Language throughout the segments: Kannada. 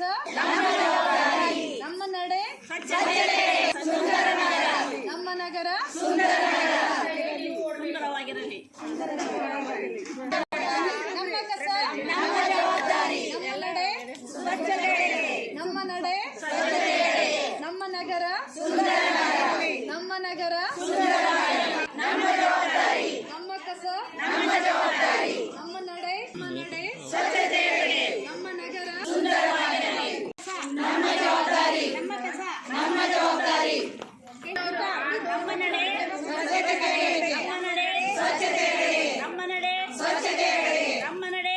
ಕಸ ನಮ್ಮ ನಡೆ ನಮ್ಮ ನಗರ ಸುಂದರವಾಗಿರಲಿ ನಮ್ಮ ಕಸ ನಮ್ಮ ನಡೆ ನಮ್ಮ ನಡೆ ನಮ್ಮ ನಗರ ನಮ್ಮ ನಗರ ನಮ್ಮ ಕಸ ನಮ್ಮ ನಡೆ ನಮ್ಮ ನಡೆ ನಮ್ಮ ನಗರ ನಮ್ಮ ನಡೆ ನಮ್ಮ ನಡೆ ನಮ್ಮ ನಡೆ ನಮ್ಮ ನಡೆ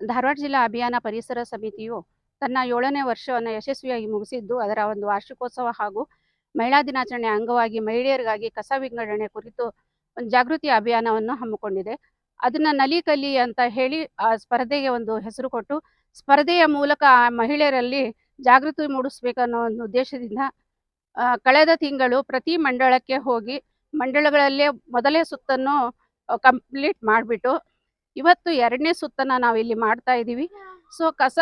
ಧಾರವಾಡ ಜಿಲ್ಲಾ ಅಭಿಯಾನ ಪರಿಸರ ಸಮಿತಿಯು ತನ್ನ ಏಳನೇ ವರ್ಷವನ್ನು ಯಶಸ್ವಿಯಾಗಿ ಮುಗಿಸಿದ್ದು, ಅದರ ಒಂದು ವಾರ್ಷಿಕೋತ್ಸವ ಹಾಗೂ ಮಹಿಳಾ ದಿನಾಚರಣೆ ಅಂಗವಾಗಿ ಮಹಿಳೆಯರಿಗಾಗಿ ಕಸ ವಿಂಗಡಣೆ ಕುರಿತು ಒಂದು ಜಾಗೃತಿ ಅಭಿಯಾನವನ್ನು ಹಮ್ಮಿಕೊಂಡಿದೆ. ಅದನ್ನ ನಲಿ ಕಲಿ ಅಂತ ಹೇಳಿ ಆ ಸ್ಪರ್ಧೆಗೆ ಒಂದು ಹೆಸರು ಕೊಟ್ಟು, ಸ್ಪರ್ಧೆಯ ಮೂಲಕ ಆ ಮಹಿಳೆಯರಲ್ಲಿ ಜಾಗೃತಿ ಮೂಡಿಸ್ಬೇಕನ್ನೋ ಒಂದು ಉದ್ದೇಶದಿಂದ ಕಳೆದ ತಿಂಗಳು ಪ್ರತಿ ಮಂಡಳಕ್ಕೆ ಹೋಗಿ, ಮಂಡಳಗಳಲ್ಲೇ ಮೊದಲೇ ಸುತ್ತನ್ನು ಕಂಪ್ಲೀಟ್ ಮಾಡಿಬಿಟ್ಟು ಇವತ್ತು ಎರಡನೇ ಸುತ್ತನ್ನ ನಾವು ಇಲ್ಲಿ ಮಾಡ್ತಾ ಇದ್ದೀವಿ ಸೊ ಕಸ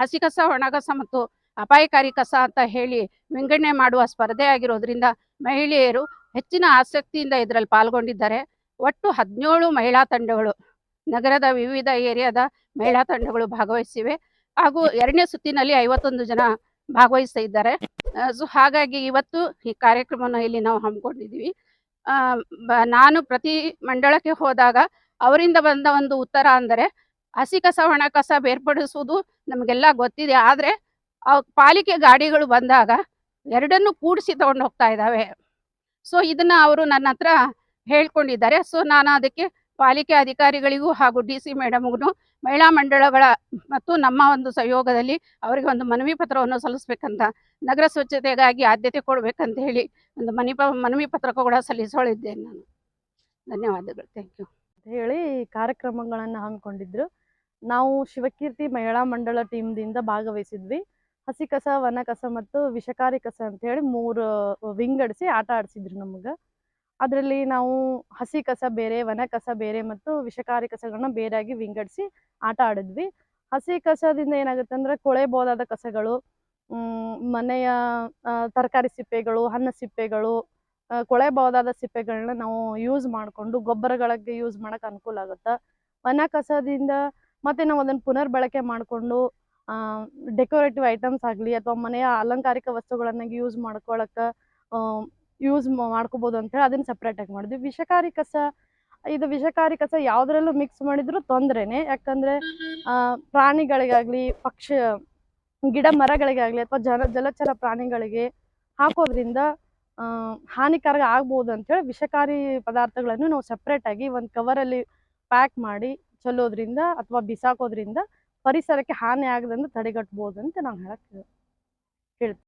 ಹಸಿ ಕಸ ಒಣಗಸ ಮತ್ತು ಅಪಾಯಕಾರಿ ಕಸ ಅಂತ ಹೇಳಿ ವಿಂಗಡಣೆ ಮಾಡುವ ಸ್ಪರ್ಧೆ ಆಗಿರೋದ್ರಿಂದ ಮಹಿಳೆಯರು ಹೆಚ್ಚಿನ ಆಸಕ್ತಿಯಿಂದ ಇದರಲ್ಲಿ ಪಾಲ್ಗೊಂಡಿದ್ದಾರೆ. ಒಟ್ಟು ಹದಿನೇಳು ಮಹಿಳಾ ತಂಡಗಳು, ನಗರದ ವಿವಿಧ ಏರಿಯಾದ ಮಹಿಳಾ ತಂಡಗಳು ಭಾಗವಹಿಸಿವೆ. ಹಾಗೂ ಎರಡನೇ ಸುತ್ತಿನಲ್ಲಿ ಐವತ್ತೊಂದು ಜನ ಭಾಗವಹಿಸ್ತಾ ಇದ್ದಾರೆ. ಸೊ, ಹಾಗಾಗಿ ಇವತ್ತು ಈ ಕಾರ್ಯಕ್ರಮವನ್ನು ಇಲ್ಲಿ ನಾವು ಹಮ್ಮಿಕೊಂಡಿದ್ದೀವಿ. ನಾನು ಪ್ರತಿ ಮಂಡಳಕ್ಕೆ ಹೋದಾಗ ಅವರಿಂದ ಬಂದ ಒಂದು ಉತ್ತರ ಅಂದರೆ ಹಸಿ ಕಸ ಒಣ ಕಸ ಬೇರ್ಪಡಿಸುವುದು ನಮಗೆಲ್ಲ ಗೊತ್ತಿದೆ. ಆದರೆ ಪಾಲಿಕೆ ಗಾಡಿಗಳು ಬಂದಾಗ ಎರಡನ್ನೂ ಕೂಡಿಸಿ ತಗೊಂಡು ಹೋಗ್ತಾ ಇದ್ದಾವೆ. ಸೊ ಇದನ್ನ ಅವರು ನನ್ನ ಹತ್ರ ಹೇಳ್ಕೊಂಡಿದ್ದಾರೆ. ಸೊ ನಾನು ಅದಕ್ಕೆ ಪಾಲಿಕೆ ಅಧಿಕಾರಿಗಳಿಗೂ ಹಾಗೂ ಡಿ ಸಿ ಮೇಡಮ್ಗೂ, ಮಹಿಳಾ ಮಂಡಳಗಳ ಮತ್ತು ನಮ್ಮ ಒಂದು ಸಹಯೋಗದಲ್ಲಿ ಅವರಿಗೆ ಒಂದು ಮನವಿ ಪತ್ರವನ್ನು ಸಲ್ಲಿಸ್ಬೇಕಂತ, ನಗರ ಸ್ವಚ್ಛತೆಗಾಗಿ ಆದ್ಯತೆ ಕೊಡಬೇಕಂತ ಹೇಳಿ ಒಂದು ಮನವಿ ಪತ್ರ ಕೂಡ ಸಲ್ಲಿಸೋಳಿದ್ದೇನೆ ನಾನು. ಧನ್ಯವಾದಗಳು. ಥ್ಯಾಂಕ್ ಯು ಹೇಳಿ ಕಾರ್ಯಕ್ರಮಗಳನ್ನು ಹಮ್ಮಿಕೊಂಡಿದ್ರು ನಾವು ಶಿವಕೀರ್ತಿ ಮಹಿಳಾ ಮಂಡಳ ಟೀಮ್ದಿಂದ ಭಾಗವಹಿಸಿದ್ವಿ. ಹಸಿ ಕಸ ವನ ಕಸ ಮತ್ತು ವಿಷಕಾರಿ ಕಸ ಅಂತ ಹೇಳಿ ಮೂರು ವಿಂಗಡಿಸಿ ಆಟ ಆಡಿಸಿದ್ರು ನಮಗೆ. ಅದರಲ್ಲಿ ನಾವು ಹಸಿ ಕಸ ಬೇರೆ ವನ ಕಸ ಬೇರೆ ಮತ್ತು ವಿಷಕಾರಿ ಕಸಗಳನ್ನ ಬೇರೆಯಾಗಿ ವಿಂಗಡಿಸಿ ಆಟ ಆಡಿದ್ವಿ. ಹಸಿ ಕಸದಿಂದ ಏನಾಗುತ್ತೆ ಅಂದ್ರೆ ಕೊಳೆಬೋದಾದ ಕಸಗಳು ಮನೆಯ ತರಕಾರಿ ಸಿಪ್ಪೆಗಳು, ಹಣ್ಣು ಸಿಪ್ಪೆಗಳು ಕೊಳೆಬಹುದಾದ ಸಿಪ್ಪೆಗಳನ್ನ ನಾವು ಯೂಸ್ ಮಾಡಿಕೊಂಡು ಗೊಬ್ಬರಗಳಿಗೆ ಯೂಸ್ ಮಾಡೋಕೆ ಅನುಕೂಲ ಆಗುತ್ತೆ? ಒಣ ಕಸದಿಂದ ಮತ್ತೆ ನಾವು ಅದನ್ನು ಪುನರ್ ಬಳಕೆ ಮಾಡಿಕೊಂಡು ಡೆಕೋರೇಟಿವ್ ಐಟಮ್ಸ್ ಆಗಲಿ ಅಥವಾ ಮನೆಯ ಅಲಂಕಾರಿಕ ವಸ್ತುಗಳನ್ನ ಯೂಸ್ ಮಾಡ್ಕೊಳಕ್ಕೆ ಯೂಸ್ ಮಾಡ್ಕೋಬೋದು ಅಂತೇಳಿ ಅದನ್ನು ಸಪ್ರೇಟಾಗಿ ಮಾಡಿದ್ವಿ. ವಿಷಕಾರಿ ಕಸ, ಇದು ವಿಷಕಾರಿ ಕಸ ಯಾವುದರಲ್ಲೂ ಮಿಕ್ಸ್ ಮಾಡಿದ್ರು ತೊಂದರೆನೇ. ಯಾಕಂದರೆ ಪ್ರಾಣಿಗಳಿಗಾಗಲಿ, ಪಕ್ಷಿ, ಗಿಡ ಮರಗಳಿಗಾಗಲಿ ಅಥವಾ ಜಲ ಜಲಚರ ಪ್ರಾಣಿಗಳಿಗೆ ಹಾಕೋದ್ರಿಂದ ಹಾನಿಕಾರಕ ಆಗ್ಬೋದು ಅಂತೇಳಿ ವಿಷಕಾರಿ ಪದಾರ್ಥಗಳನ್ನು ನಾವು ಸಪ್ರೇಟಾಗಿ ಒಂದು ಕವರಲ್ಲಿ ಪ್ಯಾಕ್ ಮಾಡಿ ಚೆಲ್ಲೋದ್ರಿಂದ ಅಥವಾ ಬಿಸಾಕೋದ್ರಿಂದ ಪರಿಸರಕ್ಕೆ ಹಾನಿ ಆಗದಂತೆ ತಡೆಗಟ್ಬೋದು ಅಂತ ನಾವು ಹೇಳಕ್ಕೆ ಹೇಳ್ತೀನಿ